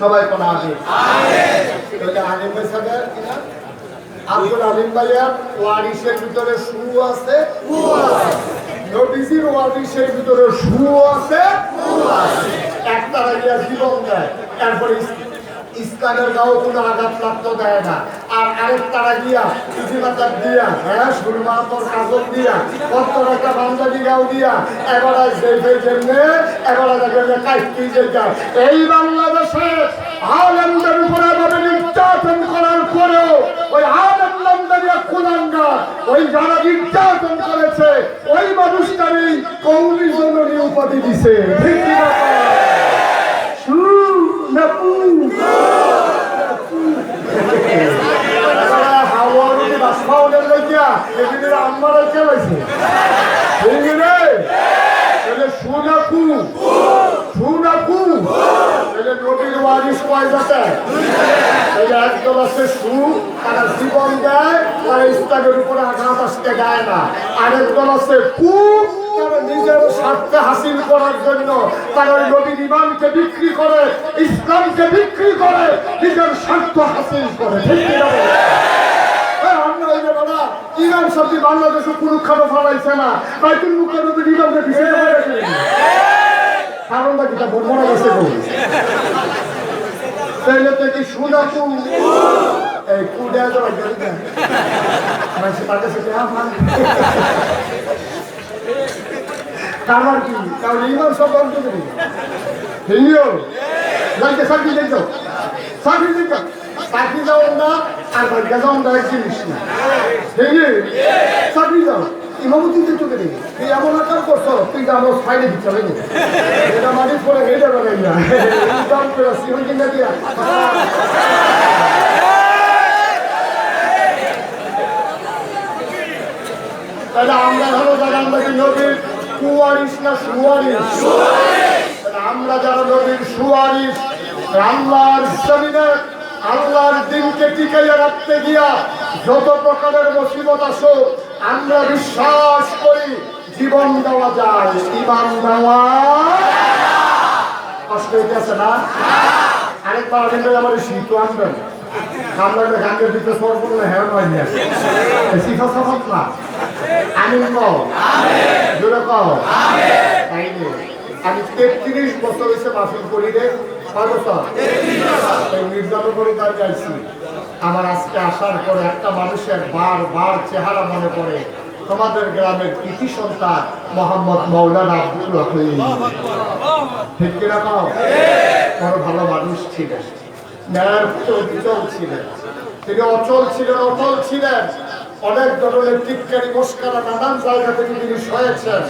সবাই কোন আমিন? আব্দুল আলিম ভাইয়ার ওয়ারিসের ভিতরে সু আছে নবীজির ওয়ারিসের ভিতরে সু আছে একটা জীবন দেয় তারপরে ইস্কানের গাও কোনো আঘাত প্রাপ্ত দেয় না। আর আরেক তারা গিয়া পুঁজিমাতার দিয়া হ্যাঁ সুরমা তোর দিয়া কত্তর একটা বান্দাজি গাও দিয়া, এবার এবার আজ দেখে কাইটি যে যায় এই বাংলাদেশে আলেমদের উপরে নির্যাতন করার পরেও ওই আলেম নামদারিয়া কুলাঙ্গা ওই যারা নির্যাতন করেছে, ওই মানুষটারই কৌমি জননী উপাধি দিছে। ঠিক কি না? সু না পু? এবারে হাওয়া যদি বাষ্পাউনের এদিকে আম্মারা রে? তাহলে সু না পু? সু না পু? তাহলে নবীর ওয়ারিস কয়? তাহলে একদল আছে সু, তারা জীবন দেয়, তারা ইসলামের উপরে আঘাত আসতে দেয় না। আরেক দল আছে কু, নিজের স্বার্থে হাসিল করার জন্য তারা নবীর ইমানকে বিক্রি করে ইসলামকে বিক্রি করে নিজের স্বার্থ হাসিল করে ঠিক না বলো? এই আমরা ওই যে বাবা, ইমাম শব্দ বাংলাদেশে কোনো খানো ফলাইছে না। বাইতুল নবীর ইমামকে পিছিয়ে হয়েছে। কারণটা কি তা মনে গেছে গো তাহলে তো কি শুনা তু এই কুড়ে তো গেল মানে তার কাছে কি আমার কারণ কি? কারণ ইমান সব বন্ধ করি দেখো সাকি যাও না, আর ভাগ্য যাও না এক জিনিস না। সাকি যাও। ইমামতি দিতে দেবে তুই এমন আকার করছ, তুই আমার সাইডে দিতে হবে না? এটা মাটির পরে হেঁটে বেড়াই না। দাম করে সিমেন্ট কিনে দিয়া। তাহলে আমরা হলো যারা আমরা নবীর কুয়ারিস না সুয়ারিস আমরা যারা নবীর সুয়ারিস আল্লাহর জমিনে আল্লাহর দিনকে টিকাইয়া রাখতে গিয়া যত প্রকারের মুসিবত আসো আমরা বিশ্বাস করি জীবন দেওয়া যায় ইমান দেওয়া কষ্ট হইতেছে না? আরেকবার আনবেন আমার শীত আনবেন কামড়ালে গাঙ্গের ভিতরে সর করলে হ্যাঁ নয় নিয়ে শিখা সফল না? আমিন কও। জোরে কও। তাই নে আমি তেত্রিশ বছর হয়েছে মাফিল করি রে। একটা বার চেহারা তোমাদের গ্রামের মোহাম্মদ মৌলানা ভালো মানুষ ছিলেন। ছিলেন। তিনি অচল ছিলেন অচল ছিলেন। অনেক ধরনের টিটকারি মস্কারা নানান জায়গা থেকে তিনি সয়েছেন।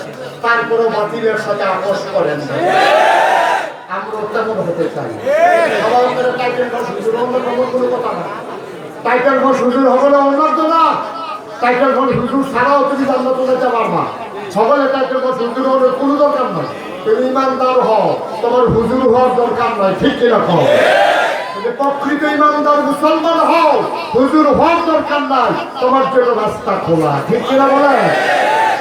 তারপরে বাতিলের সাথে আপোষ করেন না। হতে চাই। টাইটেল ঘর হুজুর অন্য কোনো কথা না। টাইটেল ঘর হুজুর হবে না না। টাইটেল ঘর হুজুর ছাড়াও তুমি জান্নাত যেতে পারবা। সকলে টাইটেল ঘর হুজুর হওয়ার কোনো দরকার নয় তুমি ইমানদার হও তোমার হুজুর হওয়ার দরকার নয় ঠিক কীরকম? যদি প্রকৃত ইমানদার মুসলমান হও হুজুর হওয়ার দরকার নাই তোমার জন্য রাস্তা খোলা ঠিক কিনা বলে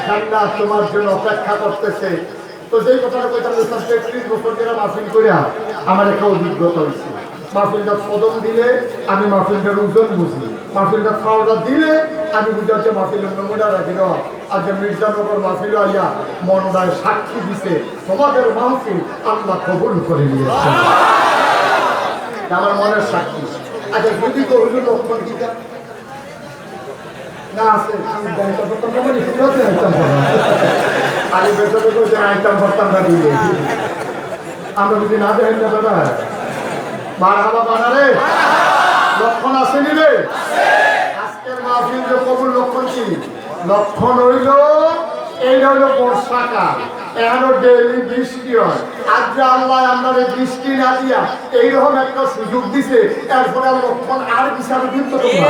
জান্নাত তোমার জন্য অপেক্ষা করতেছে। তো যেই কথাটা কইতাম ইসলাম তেত্রিশ বছর ধরে মাহফিল করিয়া আমার একটা অভিজ্ঞতা হয়েছে মাহফিলটা কদম দিলে আমি মাহফিলটার ওজন বুঝি। মাহফিলটা খাওয়াটা দিলে আমি বুঝতে হচ্ছে মাহফিলের নমুনা রাখি না আজ মির্জানগর মাহফিল আইয়া মনদায় সাক্ষী দিছে তোমাদের মাহফিল আল্লাহ কবুল করে নিয়েছে। আমার মনের সাক্ষী। আচ্ছা যদি হুজুর লক্ষণ গীতা না, আছে যদি না দাদা। লক্ষণ রে? আজকের লক্ষণ হইল, এই হইল বর্ষাকাল। এখনও ডেইলি বৃষ্টি হয়। আজ যে আল্লাহ আপনার বৃষ্টি না দিয়া এইরকম একটা সুযোগ দিছে, এরপরে লক্ষণ আর হিসাবে কিন্তু তোমরা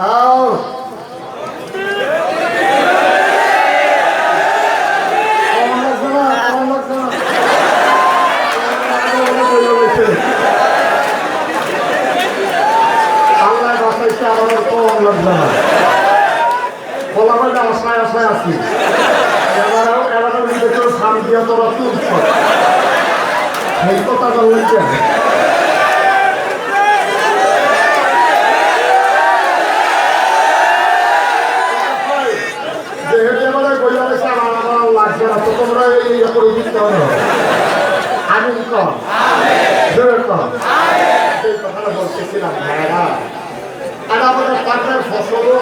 না আশায় আশায় আছি। এবারেও এবারেও নিজেকে দিয়া তোরা তুলছ সেই কথাটা হইছে যেহেতু এবারে বইয়া রয়েছে আমার তো তোমরা এই করে দিতে হবে আমি কম? জোরে কম। এই কথাটা বলতেছিলাম, ভাইরা। আর আমাদের পাটের ফসলও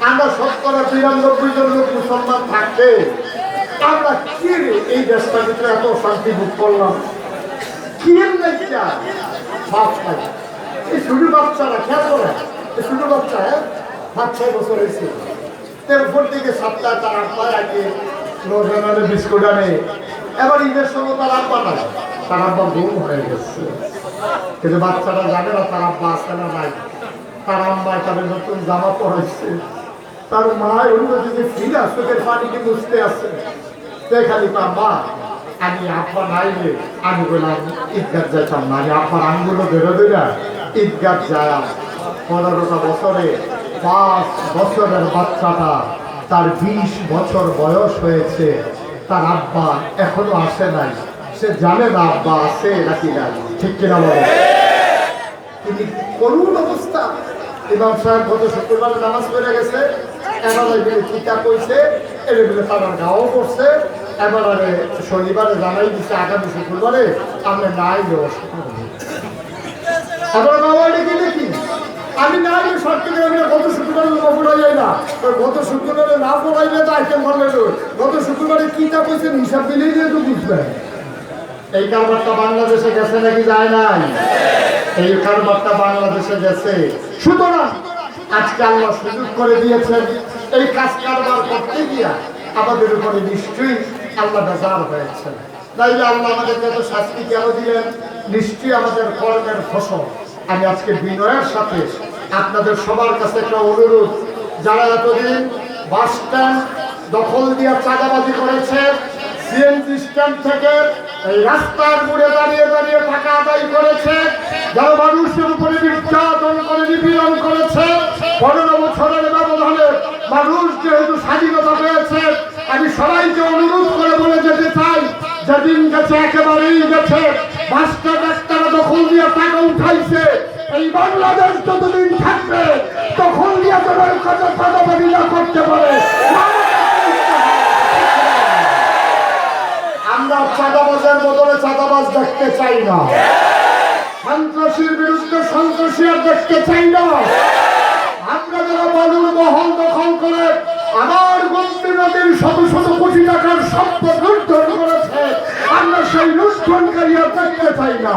আমরা শতকরা বিরানব্বই জন লোক মুসলমান থাকতে আমরা কি এই দেশটার ভিতরে এত শান্তি ভোগ করলাম? কি না বাপ এই শুধু বাচ্চারা, খেয়াল করে। শুধু বাচ্চা হ্যাঁ? পাঁচ ছয় বছর হয়েছে। তেরপর থেকে সপ্তাহ তার আব্বার আগে রোজানারে বিস্কুট আনে। এবার ঈদের সময় তার আব্বা নাই। তার আব্বা গুম হয়ে গেছে। কিন্তু বাচ্চারা জানে না তার আব্বা আছে না নাই। তার আম্মায় তাদের নতুন জামা পরাইছে তার মা অন্য দিকে ফিরে চোখের পানিকে বুঝতে আসছে দেখালি তার মা আমি আব্বা নাই রে। আমি বললাম, ঈদগাহ যাইতাম না আমি আব্বার আঙ্গুলো ধরে ধরে ঈদগাহ যায় পনেরোটা বছরে পাঁচ বছরের বাচ্চাটা তার বিশ বছর বয়স হয়েছে। তার আব্বা এখনও আসে নাই। সে জানে না আব্বা আছে নাকি নাই। ঠিক কিনা বলে? তিনি করুণ অবস্থা। ইমাম সাহেব গত শুক্রবার নামাজ পড়ে গেছে। এবারে গেলে কিতাব কইছে এর বলে তার গাও করছে এবারে শনিবারে জানাই দিচ্ছে আগামী শুক্রবারে আমরা নাই ব্যবস্থা এবার বাবা ডেকে আমি না গিয়ে সত্যি করে আমি গত শুক্রবারে লোক পড়াই না। গত শুক্রবারে না পড়াইলে তো আইটেম ভালো গত শুক্রবারে কিতাব কইছে হিসাব দিলেই দিয়ে তো বুঝবে। এই কারবারটা বাংলাদেশে গেছে নাকি যায় নাই? এই কারবারটা বাংলাদেশে গেছে। সুতরাং আজকে আল্লাহ সুযোগ করে দিয়েছেন, এই কাজ কারবার করতে গিয়া আমাদের উপরে নিশ্চয়ই আল্লাহ বেজার হয়েছে। তাইলে আল্লাহ আমাদেরকে এত শাস্তি কেন দিলেন? নিশ্চয়ই আমাদের কর্মের ফসল। আমি আজকে বিনয়ের সাথে আপনাদের সবার কাছে একটা অনুরোধ। যারা এতদিন বাস স্ট্যান্ড দখল দিয়া চাঁদাবাজি করেছে সিএনজি স্ট্যান্ড থেকে এই রাস্তার মোড়ে দাঁড়িয়ে দাঁড়িয়ে টাকা আদায় করেছে, যারা মানুষের উপরে নির্যাতন করে, নিপীড়ন করেছে, পনেরো বছরের ব্যবধানে মানুষ যেহেতু স্বাধীনতা পেয়েছে, আমি সবাইকে অনুরোধ করে বলে যেতে চাই, যেদিন গেছে একেবারেই গেছে। বাসটা ডাক্তারা দখল দিয়ে টাকা এই বাংলাদেশ যতদিন থাকবে দখল দিয়ে এই কথা না করতে পারে। আমরা চাঁদাবাজের বদলে চাঁদাবাজ দেখতে চাই না। সন্ত্রাসীর বিরুদ্ধে সন্ত্রাসী আর দেখতে চাই না। আমরা যারা বালুর মহল দখল করে, আমার গন্তি নদীর শত শত কোটি টাকার সম্পদ লুণ্ঠন করেছে, আমরা সেই লুণ্ঠনকারী আর দেখতে চাই না।